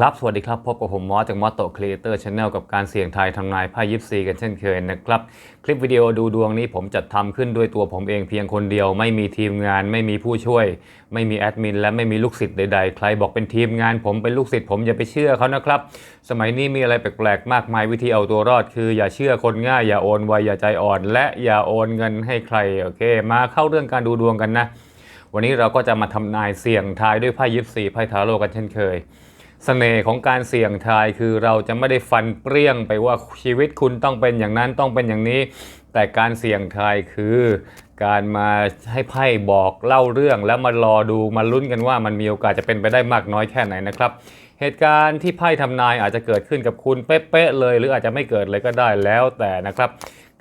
ครับ สวัสดีครับ พบกับผมมอสจากมอสโตครีเอเตอร์ชาแนลกับการเสี่ยงทายทำนายไพ่ยิปซีกันเช่นเคยนะครับ คลิปวิดีโอดูดวงนี้ผมจัดทำขึ้นด้วยตัวผมเองเพียงคนเดียว ไม่มีทีมงาน ไม่มีผู้ช่วย ไม่มีแอดมิน และไม่มีลูกศิษย์ใดๆ ใครบอกเป็นทีมงาน ผมเป็นลูกศิษย์ผมอย่าไปเชื่อเขานะครับ สมัยนี้มีอะไรแปลกๆ มากมายวิธีเอาตัวรอด คืออย่าเชื่อคนง่าย อย่าโอนไวอย่าใจอ่อน และอย่าโอนเงินให้ใครโอเค มาเข้าเรื่องการดูดวงกันนะ วันนี้เราก็จะมาทำนายเสี่ยงทายด้วยไพ่ยิปซีไพ่ทาโร่กันเช่นเคย เสน่ห์ของการเสี่ยงทายคือเราจะไม่ได้ฟันเปรี้ยงไปว่าชีวิตคุณต้องเป็นอย่างนั้นต้องเป็นอย่างนี้ แต่การเสี่ยงทายคือการมาให้ไพ่บอกเล่าเรื่องแล้วมารอดูมาลุ้นกันว่ามันมีโอกาสจะเป็นไปได้มากน้อยแค่ไหนนะครับ เหตุการณ์ที่ไพ่ทำนายอาจจะเกิดขึ้นกับคุณเป๊ะๆเลย หรืออาจจะไม่เกิดเลยก็ได้แล้วแต่นะครับ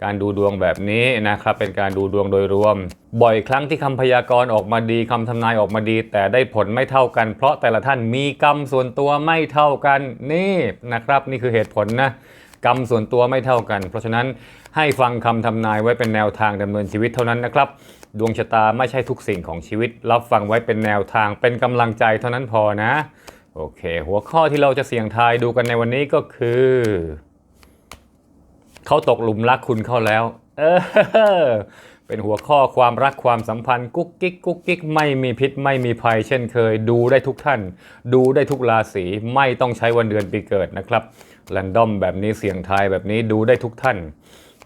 การดูดวงแบบนี้นะครับเป็นการดูดวงโดยรวม บ่อยครั้งที่คำพยากรณ์ออกมาดีคำทำนายออกมาดี แต่ได้ผลไม่เท่ากัน เพราะแต่ละท่านมีกรรมส่วนตัวไม่เท่ากันนี่นะครับ นี่คือเหตุผลนะกรรมส่วนตัวไม่เท่ากัน เพราะฉะนั้นให้ฟังคำทำนายไว้เป็นแนวทางดำเนินชีวิตเท่านั้นนะครับ ดวงชะตาไม่ใช่ทุกสิ่งของชีวิต รับฟังไว้เป็นแนวทางเป็นกำลังใจเท่านั้นพอนะ โอเค หัวข้อที่เราจะเสี่ยงทายดูกันในวันนี้ก็คือ เขาตกหลุมรักคุณเข้าแล้ว เออ เป็นหัวข้อความรักความสัมพันธ์กุ๊กกิ๊กกุ๊กกิ๊กไม่มีพิษไม่มีภัยเช่นเคย ดูได้ทุกท่าน ดูได้ทุกราศีไม่ต้องใช้วันเดือนปีเกิดนะครับแรนดอมแบบนี้เสียงทายแบบนี้ดูได้ทุกท่าน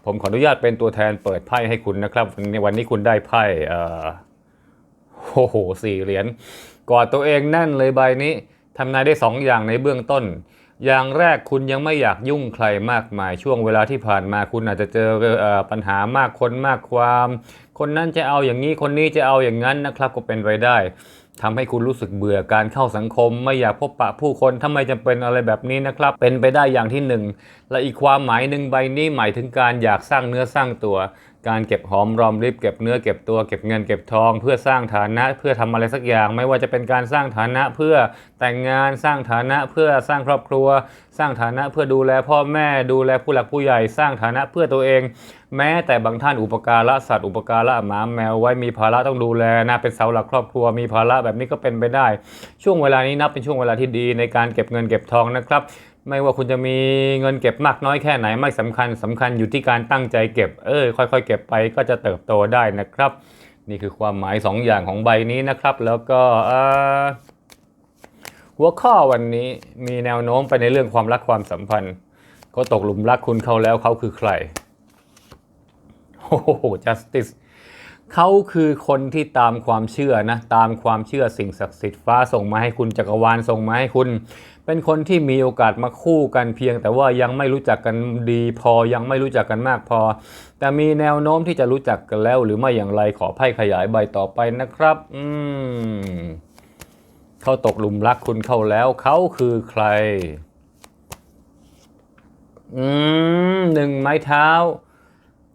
ผมขออนุญาตเป็นตัวแทนเปิดไพ่ให้คุณนะครับวันวันนี้คุณได้ไพ่เอ่อโอ้โหสี่เหรียญกอดตัวเองแน่นเลยใบนี้ทำนายได้สองอย่างในเบื้องต้น อย่างแรกคุณยังไม่อยากยุ่งใครมากมาย ช่วงเวลาที่ผ่านมาคุณอาจจะเจอเออปัญหามากคนมากความ คนนั้นจะเอาอย่างนี้คนนี้จะเอาอย่างนั้นนะครับก็เป็นไปได้ทำให้คุณรู้สึกเบื่อการเข้าสังคม ไม่อยากพบปะผู้คนทำไมจำเป็นอะไรแบบนี้นะครับ เป็นไปได้อย่างที่หนึ่งและอีกความหมายหนึ่งใบนี้หมายถึงการอยากสร้างเนื้อสร้างตัว การเก็บหอมรอมริบเก็บเนื้อเก็บตัวเก็บเงินเก็บทอง เพื่อสร้างฐานะเพื่อทำอะไรสักอย่าง ไม่ว่าจะเป็นการสร้างฐานะเพื่อแต่งงานสร้างฐานะเพื่อสร้างครอบครัว สร้างฐานะเพื่อดูแลพ่อแม่ดูแลผู้หลักผู้ใหญ่ สร้างฐานะเพื่อตัวเอง แม้แต่บางท่านอุปการะสัตว์อุปการะหมาแมวไว้มีภาระต้องดูแลนะเป็นเสาหลักครอบครัวมีภาระแบบนี้ก็เป็นไปได้ ช่วงเวลานี้นับเป็นช่วงเวลาที่ดีในการเก็บเงินเก็บทองนะครับ ไม่ว่าคุณจะมีเงินเก็บมากน้อยแค่ไหนไม่สำคัญสำคัญอยู่ที่การตั้งใจเก็บ เออค่อยๆ เก็บไปก็จะเติบโตได้นะครับ นี่คือความหมาย 2 อย่างของใบนี้นะครับ แล้วก็หัวข้อวันนี้มีแนวโน้มไปในเรื่องความรักความสัมพันธ์เขาตกหลุมรักคุณเขาแล้วเขาคือใครโอ้โห justice เขาคือคนที่ตามความเชื่อนะ ตามความเชื่อสิ่งศักดิ์สิทธิ์ฟ้าส่งมาให้คุณจักรวาลส่งมาให้คุณ เป็นคนที่มีโอกาสมาคู่กันเพียง แต่ว่ายังไม่รู้จักกันดีพอยังไม่รู้จักกันมากพอ แต่มีแนวโน้มที่จะรู้จักกันแล้ว หรือไม่อย่างไรขอไพ่ขยายใบต่อไปนะครับ อืมเขาตกหลุมรักคุณเข้าแล้ว เขาคือใคร อืมหนึ่งไม้เท้า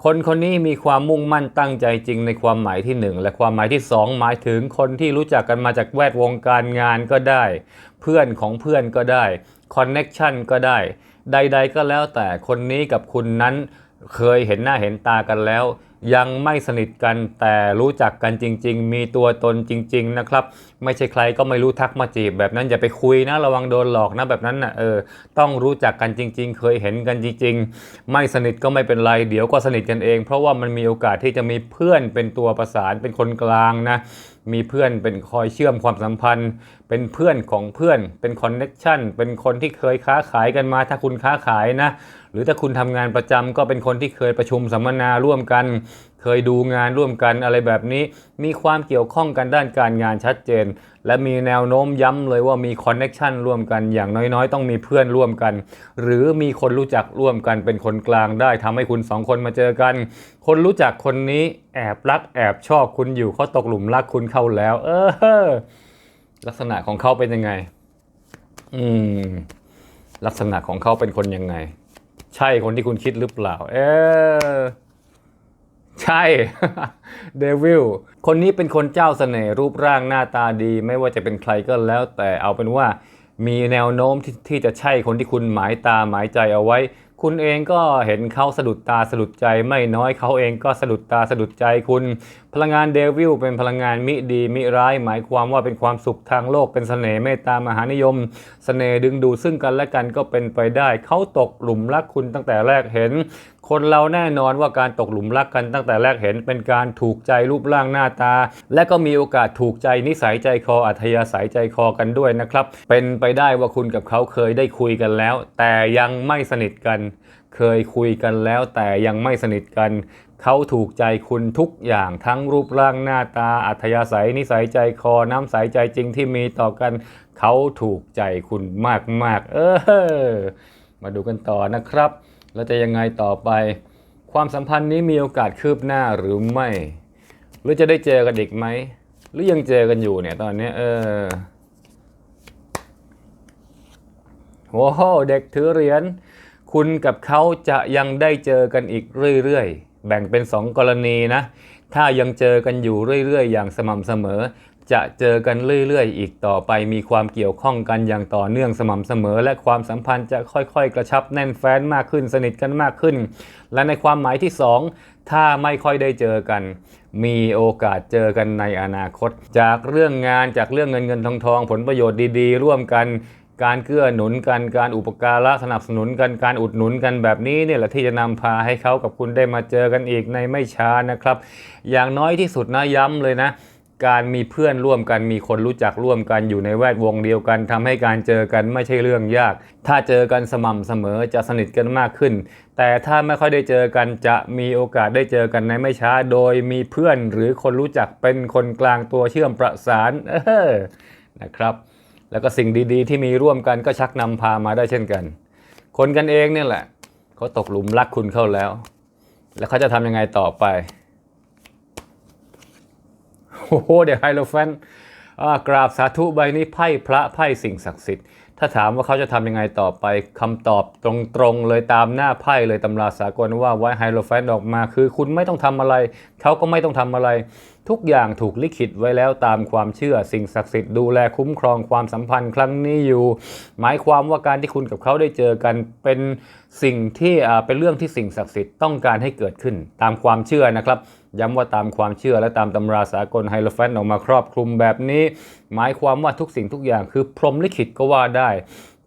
คนคนนี้มีความมุ่งมั่นตั้งใจจริงในความหมายที่หนึ่งและความหมายที่สองหมายถึงคนที่รู้จักกันมาจากแวดวงการงานก็ได้ เพื่อนของเพื่อนก็ได้คอนเน็กชันก็ได้ ใด ๆ ก็แล้วแต่คนนี้กับคุณนั้นเคยเห็นหน้าเห็นตากันแล้ว ยังไม่สนิทกันแต่รู้จักกันจริง ๆ มีตัวตนจริง ๆ นะครับ ไม่ใช่ใครก็ไม่รู้ทักมาจีบ แบบนั้นอย่าไปคุยนะระวังโดนหลอกนะแบบนั้นนะเออต้องรู้จักกันจริง ๆ เคยเห็นกันจริง ๆ ไม่สนิทก็ไม่เป็นไร เดี๋ยวก็สนิทกันเอง เพราะว่ามันมีโอกาสที่จะมีเพื่อนเป็นตัวประสานเป็นคนกลางนะ มีเพื่อนเป็นคอยเชื่อมความสัมพันธ์ เป็นเพื่อนของเพื่อน เป็นคอนเน็กชันเป็นคนที่เคยค้าขายกันมา ถ้าคุณค้าขายนะ หรือถ้าคุณทำงานประจำก็เป็นคนที่เคยประชุมสัมมนาร่วมกัน เคยดูงานร่วมกันอะไรแบบนี้ มีความเกี่ยวข้องกันด้านการงานชัดเจน และมีแนวโน้มย้ำเลยว่ามีคอนเน็กชันร่วมกันอย่างน้อยๆ ต้องมีเพื่อนร่วมกัน หรือมีคนรู้จักร่วมกันเป็นคนกลางได้ทำให้คุณสองคนมาเจอกัน คนรู้จักคนนี้แอบรักแอบชอบคุณอยู่เขาตกหลุมรักคุณเข้าแล้ว เออ ลักษณะของเขาเป็นยังไง อืม ลักษณะของเขาเป็นคนยังไง ใช่คนที่คุณคิดหรือเปล่า เออ ใช่ เดวิล คนนี้เป็นคนเจ้าเสน่ห์รูปร่างหน้าตาดี ไม่ว่าจะเป็นใครก็แล้ว แต่เอาเป็นว่ามีแนวโน้มที่ที่จะใช่คนที่คุณหมายตาหมายใจเอาไว้ คุณเองก็เห็นเขาสะดุดตาสะดุดใจไม่น้อยเขาเองก็สะดุดตาสะดุดใจคุณ พลังงานเดวิลเป็นพลังงานมิดีมิร้าย หมายความว่าเป็นความสุขทางโลกเป็นเสน่ห์เมตตามหานิยมเสน่ห์ดึงดูดซึ่งกันและกันก็เป็นไปได้ เขาตกหลุมรักคุณตั้งแต่แรกเห็น คนเราแน่นอนว่าการตกหลุมรักกันตั้งแต่แรกเห็น เป็นการถูกใจรูปร่างหน้าตา และก็มีโอกาสถูกใจนิสัยใจคออัธยาศัยใจคอกันด้วยนะครับ เป็นไปได้ว่าคุณกับเขาเคยได้คุยกันแล้ว แต่ยังไม่สนิทกัน เคยคุยกันแล้วแต่ยังไม่สนิทกัน เขาถูกใจคุณทุกอย่างทั้งรูปร่างหน้าตาอัธยาศัยนิสัยใจคอน้ำใสใจจริงที่มีต่อกัน เขาถูกใจคุณมากๆ เออ มาดูกันต่อนะครับ แล้วจะยังไงต่อไป ความสัมพันธ์นี้มีโอกาสคืบหน้าหรือไม่ หรือจะได้เจอกันอีกไหม หรือยังเจอกันอยู่เนี่ยตอนนี้ เออโอ้โหเด็กถือเหรียญ คุณกับเขาจะยังได้เจอกันอีกเรื่อยๆ แบ่งเป็น 2 กรณีนะ ถ้ายังเจอกันอยู่เรื่อยๆ อย่างสม่ำเสมอ จะเจอกันเรื่อยๆ อีกต่อไป มีความเกี่ยวข้องกันอย่างต่อเนื่องสม่ำเสมอ และความสัมพันธ์จะค่อยๆ กระชับแน่นแฟ้นมากขึ้นสนิทกันมากขึ้น และในความหมายที่ 2 ถ้าไม่ค่อยได้เจอกัน มีโอกาสเจอกันในอนาคต จากเรื่องงานจากเรื่องเงินเงินทองทองผลประโยชน์ดีๆ ร่วมกัน การเกื้อหนุนกันการอุปการะสนับสนุนกันการอุดหนุนกันแบบนี้เนี่ยแหละที่จะนำพาให้เขากับคุณได้มาเจอกันอีกในไม่ช้านะครับ อย่างน้อยที่สุดนะย้ำเลยนะ การมีเพื่อนร่วมกันมีคนรู้จักร่วมกันอยู่ในแวดวงเดียวกันทำให้การเจอกันไม่ใช่เรื่องยาก ถ้าเจอกันสม่ำเสมอจะสนิทกันมากขึ้น แต่ถ้าไม่ค่อยได้เจอกันจะมีโอกาสได้เจอกันในไม่ช้า โดยมีเพื่อนหรือคนรู้จักเป็นคนกลางตัวเชื่อมประสานออนะครับ แล้วก็สิ่งดีๆ ที่มีร่วมกันก็ชักนำพามาได้เช่นกัน คนกันเองเนี่ยแหละเขาตกหลุมรักคุณเข้าแล้ว แล้วเขาจะทำยังไงต่อไปโอ้โหเดี๋ยวไฮโลแฟนกราบสาธุใบนี้ไพ่พระไพ่สิ่งศักดิ์สิทธิ์ ถ้าถามว่าเขาจะทำยังไงต่อไปคำตอบตรงๆเลยตามหน้าไพ่เลยตำราสากลว่าไว้ไฮโลแฟนออกมาคือคุณไม่ต้องทำอะไร เขาก็ไม่ต้องทำอะไร ทุกอย่างถูกลิขิตไว้แล้วตามความเชื่อสิ่งศักดิ์สิทธิ์ดูแลคุ้มครองความสัมพันธ์ครั้งนี้อยู่ หมายความว่าการที่คุณกับเขาได้เจอกันเป็นสิ่งที่เป็นเรื่องที่สิ่งศักดิ์สิทธิ์ต้องการให้เกิดขึ้นตามความเชื่อนะครับ ย้ำว่าตามความเชื่อและตามตำราสากลไฮโลแฟนออกมาครอบคลุมแบบนี้ หมายความว่าทุกสิ่งทุกอย่างคือพรหมลิขิตก็ว่าได้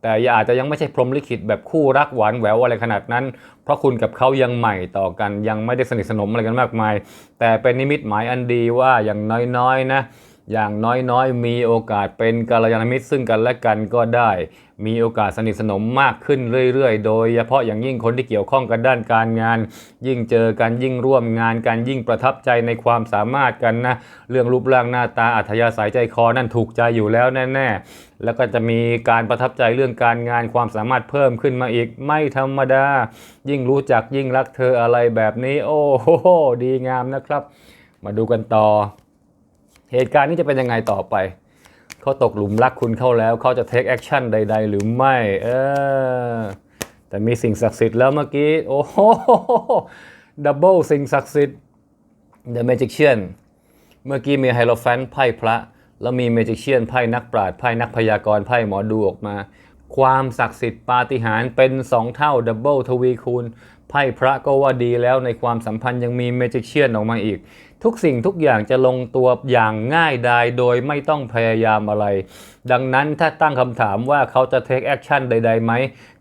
แต่อาอาจจะยังไม่ใช่พรหมลิขิตแบบคู่รักหวานแหววอะไรขนาดนั้น เพราะคุณกับเขายังใหม่ต่อกันยังไม่ได้สนิทสนมอะไรกันมากมาย แต่เป็นนิมิตหมายอันดีว่าอย่างน้อยๆนะ อย่างน้อยๆ มีโอกาสเป็นกัลยาณมิตรซึ่งกันและกันก็ได้ มีโอกาสสนิทสนมมากขึ้นเรื่อยๆ โดยเฉพาะอย่างยิ่งคนที่เกี่ยวข้องกันด้านการงาน ยิ่งเจอกันยิ่งร่วมงานกันยิ่งประทับใจในความสามารถกันนะ เรื่องรูปร่างหน้าตาอัธยาศัยใจคอนั่นถูกใจอยู่แล้วแน่ๆ แล้วก็จะมีการประทับใจเรื่องการงานความสามารถเพิ่มขึ้นมาอีกไม่ธรรมดา ยิ่งรู้จักยิ่งรักเธออะไรแบบนี้ โอ้โหดีงามนะครับ มาดูกันต่อ เหตุการณ์นี้จะเป็นยังไงต่อไป เขาตกหลุมรักคุณเข้าแล้ว เขาจะ take action ใด ๆ หรือไม่ เออ แต่มีสิ่งศักดิ์สิทธิ์แล้วเมื่อกี้ โอ้โหดับเบิลสิ่งศักดิ์สิทธิ์ The Magician เมื่อกี้มีไฮโลแฟนไพ่พระ แล้วมี Magician ไพ่นักปราชญ์ไพ่นักพยากรณ์ไพ่หมอดูออกมา ความศักดิ์สิทธิ์ปาฏิหาริย์เป็น 2 เท่าดับเบิลทวีคูณ ไพ่พระก็ว่าดีแล้วในความสัมพันธ์ยังมี Magician ออกมาอีก ทุกสิ่งทุกอย่างจะลงตัวอย่างง่ายดายโดยไม่ต้องพยายามอะไร ดังนั้นถ้าตั้งคำถามว่าเขาจะ take action ใดๆไหม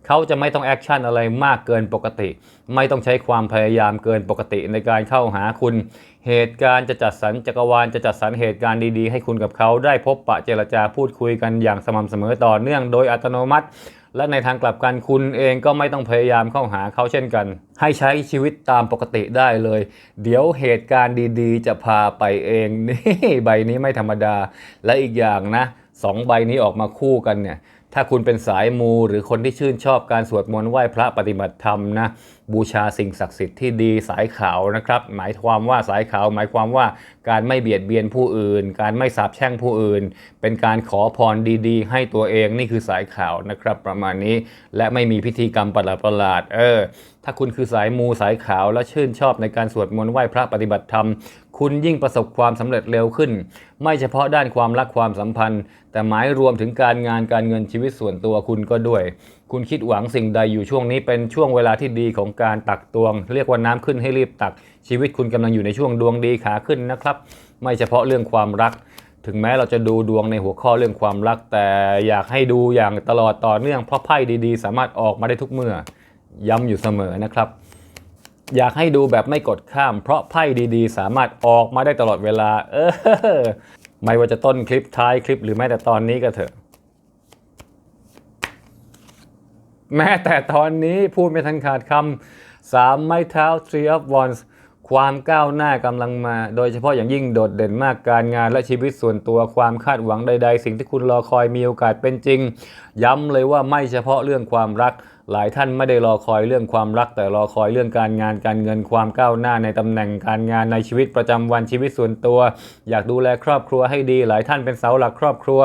เขาจะไม่ต้องแอคชั่นอะไรมากเกินปกติ ไม่ต้องใช้ความพยายามเกินปกติในการเข้าหาคุณ เหตุการณ์จะจัดสรรจักรวาลจะจัดสรรเหตุการณ์ดีๆ ให้คุณกับเขาได้พบปะเจรจาพูดคุยกันอย่างสม่ำเสมอต่อเนื่องโดยอัตโนมัติ และในทางกลับกันคุณเองก็ไม่ต้องพยายามเข้าหาเขาเช่นกัน ให้ใช้ชีวิตตามปกติได้เลย เดี๋ยวเหตุการณ์ดีๆ จะพาไปเองนี่ใบนี้ไม่ธรรมดา และอีกอย่างนะสองใบนี้ออกมาคู่กันเนี่ย ถ้าคุณเป็นสายมูหรือคนที่ชื่นชอบการสวดมนต์ไหว้พระปฏิบัติธรรมนะบูชาสิ่งศักดิ์สิทธิ์ที่ดีสายขาวนะครับ หมายความว่าสายขาว หมายความว่าการไม่เบียดเบียนผู้อื่น การไม่สาปแช่งผู้อื่น เป็นการขอพรดีๆ ให้ตัวเองนี่คือสายขาวนะครับ ประมาณนี้และไม่มีพิธีกรรมประหลาดๆเออถ้าคุณคือสายมูสายขาวและชื่นชอบในการสวดมนต์ไหว้พระปฏิบัติธรรม คุณยิ่งประสบความสำเร็จเร็วขึ้น ไม่เฉพาะด้านความรักความสัมพันธ์ แต่หมายรวมถึงการงานการเงินชีวิตส่วนตัวคุณก็ด้วย คุณคิดหวังสิ่งใดอยู่ช่วงนี้เป็นช่วงเวลาที่ดีของการตักตวง เรียกว่าน้ำขึ้นให้รีบตัก ชีวิตคุณกำลังอยู่ในช่วงดวงดีขาขึ้นนะครับ ไม่เฉพาะเรื่องความรัก ถึงแม้เราจะดูดวงในหัวข้อเรื่องความรัก แต่อยากให้ดูอย่างตลอดต่อเนื่องเพราะไพ่ดี ๆ สามารถออกมาได้ทุกเมื่อ ย้ำอยู่เสมอนะครับ อยากให้ดูแบบไม่กดข้าม เพราะไพ่ดีๆ สามารถออกมาได้ตลอดเวลา เออ ไม่ว่าจะต้นคลิปท้ายคลิปหรือแม้แต่ตอนนี้ก็เถอะ แม้แต่ตอนนี้พูดไม่ทันขาดคำสามไม้เท้า three of wands ความก้าวหน้ากำลังมา โดยเฉพาะอย่างยิ่งโดดเด่นมากการงานและชีวิตส่วนตัวความคาดหวังใด ๆ สิ่งที่คุณรอคอยมีโอกาสเป็นจริง ย้ำเลยว่าไม่เฉพาะเรื่องความรัก หลายท่านไม่ได้รอคอยเรื่องความรัก แต่รอคอยเรื่องการงานการเงินความก้าวหน้าในตำแหน่งการงานในชีวิตประจำวันชีวิตส่วนตัว อยากดูแลครอบครัวให้ดี หลายท่านเป็นเสาหลักครอบครัว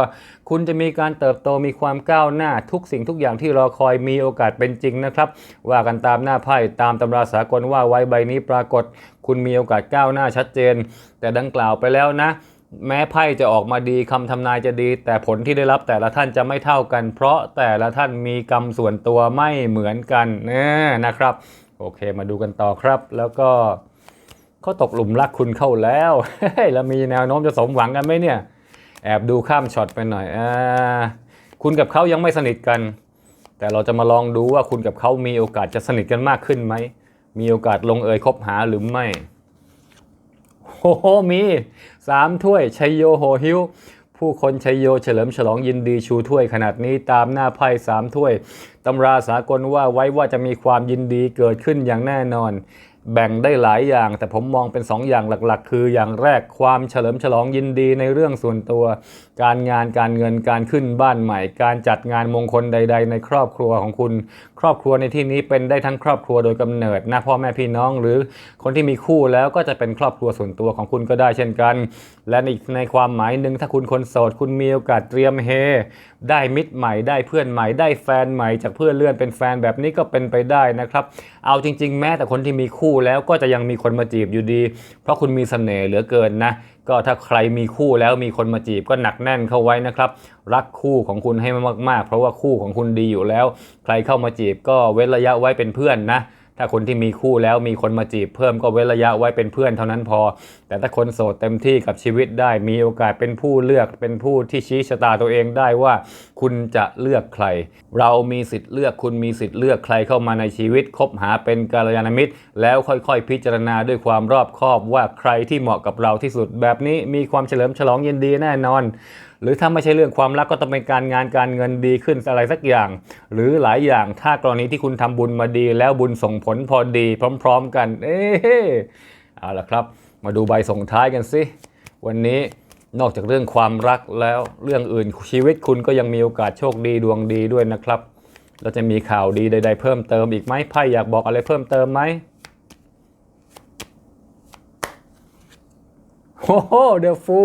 คุณจะมีการเติบโตมีความก้าวหน้าทุกสิ่งทุกอย่างที่รอคอยมีโอกาสเป็นจริงนะครับ ว่ากันตามหน้าไพ่ตามตำราสากลว่าไว้ใบนี้ปรากฏ คุณมีโอกาสก้าวหน้าชัดเจน แต่ดังกล่าวไปแล้วนะ แม้ไพ่จะออกมาดีคำทำนายจะดี แต่ผลที่ได้รับแต่ละท่านจะไม่เท่ากัน เพราะแต่ละท่านมีกรรมส่วนตัวไม่เหมือนกันนะนะครับ โอเคมาดูกันต่อครับ แล้วก็เขาตกหลุมรักคุณเข้าแล้วแล้วมีแนวโน้มจะสมหวังกันไหมเนี่ย แอบดูข้ามช็อตไปหน่อยอ่าคุณกับเขายังไม่สนิทกัน แต่เราจะมาลองดูว่าคุณกับเขามีโอกาสจะสนิทกันมากขึ้นไหมมีโอกาสลงเอยคบหาหรือไม่ โอ้โหมีสามถ้วยชัยโยโหฮิวผู้คนชัยโยเฉลิมฉลองยินดีชูถ้วยขนาดนี้ตามหน้าไพ่สามถ้วยตำราสากลว่าไว้ว่าจะมีความยินดีเกิดขึ้นอย่างแน่นอน แบ่งได้หลายอย่าง แต่ผมมองเป็นสองอย่างหลักๆ คืออย่างแรกความเฉลิมฉลองยินดีในเรื่องส่วนตัว การงานการเงินการขึ้นบ้านใหม่ การจัดงานมงคลใด ๆ ในครอบครัวของคุณ ครอบครัวในที่นี้เป็นได้ทั้งครอบครัวโดยกำเนิดนะพ่อแม่พี่น้องหรือคนที่มีคู่แล้วก็จะเป็นครอบครัวส่วนตัวของคุณก็ได้เช่นกัน และอีกในความหมายหนึ่งถ้าคุณคนโสดคุณมีโอกาสเตรียมเฮ ได้มิตรใหม่ได้เพื่อนใหม่ได้แฟนใหม่จากเพื่อนเลื่อนเป็นแฟนแบบนี้ก็เป็นไปได้นะครับ เอาจริง ๆ แม้แต่คนที่มีคู่แล้วก็จะยังมีคนมาจีบอยู่ดี เพราะคุณมีเสน่ห์เหลือเกินนะก็ถ้าใครมีคู่แล้วมีคนมาจีบก็หนักแน่นเข้าไว้นะครับ รักคู่ของคุณให้มากๆ เพราะว่าคู่ของคุณดีอยู่แล้ว ใครเข้ามาจีบก็เว้นระยะไว้เป็นเพื่อนนะ ถ้าคนที่มีคู่แล้วมีคนมาจีบเพิ่มก็เว้นระยะไว้เป็นเพื่อนเท่านั้นพอ แต่ถ้าคนโสดเต็มที่กับชีวิตได้มีโอกาสเป็นผู้เลือกเป็นผู้ที่ชี้ชะตาตัวเองได้ว่า คุณจะเลือกใคร เรามีสิทธิ์เลือกคุณมีสิทธิ์เลือกใครเข้ามาในชีวิตคบหาเป็นกัลยาณมิตร แล้วค่อยๆ พิจารณาด้วยความรอบคอบว่าใครที่เหมาะกับเราที่สุดแบบนี้มีความเฉลิมฉลองยินดีแน่นอน หรือถ้าไม่ใช่เรื่องความรักก็ต้องเป็นการงานการเงินดีขึ้นอะไรสักอย่าง หรือหลายอย่างถ้ากรณีที่คุณทำบุญมาดี แล้วบุญส่งผลพอดีพร้อม ๆ กัน เอ๊เอาละครับ มาดูใบส่งท้ายกันสิวันนี้นอกจากเรื่องความรักแล้วเรื่องอื่นชีวิตคุณก็ยังมีโอกาสโชคดีดวงดีด้วยนะครับเราจะมีข่าวดีใด ๆ เพิ่มเติมอีกไหมไพ่อยากบอกอะไรเพิ่มเติมไหมโอ้โหเดอะฟู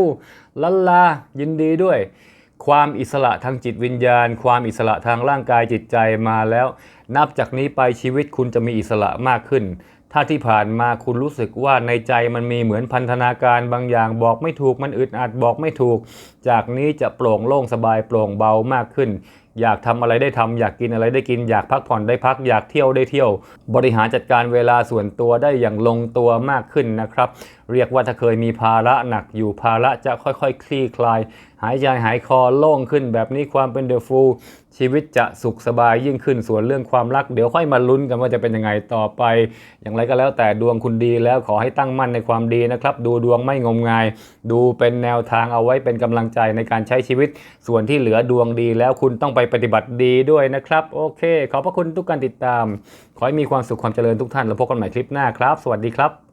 ลัลลายินดีด้วย ความอิสระทางจิตวิญญาณ ความอิสระทางร่างกายจิตใจมาแล้ว นับจากนี้ไปชีวิตคุณจะมีอิสระมากขึ้น ถ้าที่ผ่านมาคุณรู้สึกว่าในใจมันมีเหมือนพันธนาการบางอย่างบอกไม่ถูกมันอึดอัดบอกไม่ถูก จากนี้จะโปร่งโล่งสบายโปร่งเบามากขึ้น อยากทำอะไรได้ทำอยากกินอะไรได้กิน อยากพักผ่อนได้พัก อยากเที่ยวได้เที่ยว บริหารจัดการเวลาส่วนตัวได้อย่างลงตัวมากขึ้นนะครับ เรียกว่าถ้าเคยมีภาระหนักอยู่ภาระจะค่อยๆคลี่คลาย หายใจหายคอโล่งขึ้นแบบนี้ความเป็นเดอะฟูลชีวิตจะสุขสบายยิ่งขึ้นส่วนเรื่องความรัก เดี๋ยวค่อยมาลุ้นกันว่าจะเป็นยังไงต่อไป อย่างไรก็แล้วแต่ดวงคุณดีแล้วขอให้ตั้งมั่นในความดีนะครับ ดูดวงไม่งมงาย ดูเป็นแนวทางเอาไว้เป็นกำลังใจในการใช้ชีวิต ส่วนที่เหลือดวงดีแล้วคุณต้องไปปฏิบัติดีด้วยนะครับ โอเค ขอบพระคุณทุกการติดตาม ขอให้มีความสุขความเจริญทุกท่านแล้วพบกันใหม่คลิปหน้าครับ สวัสดีครับ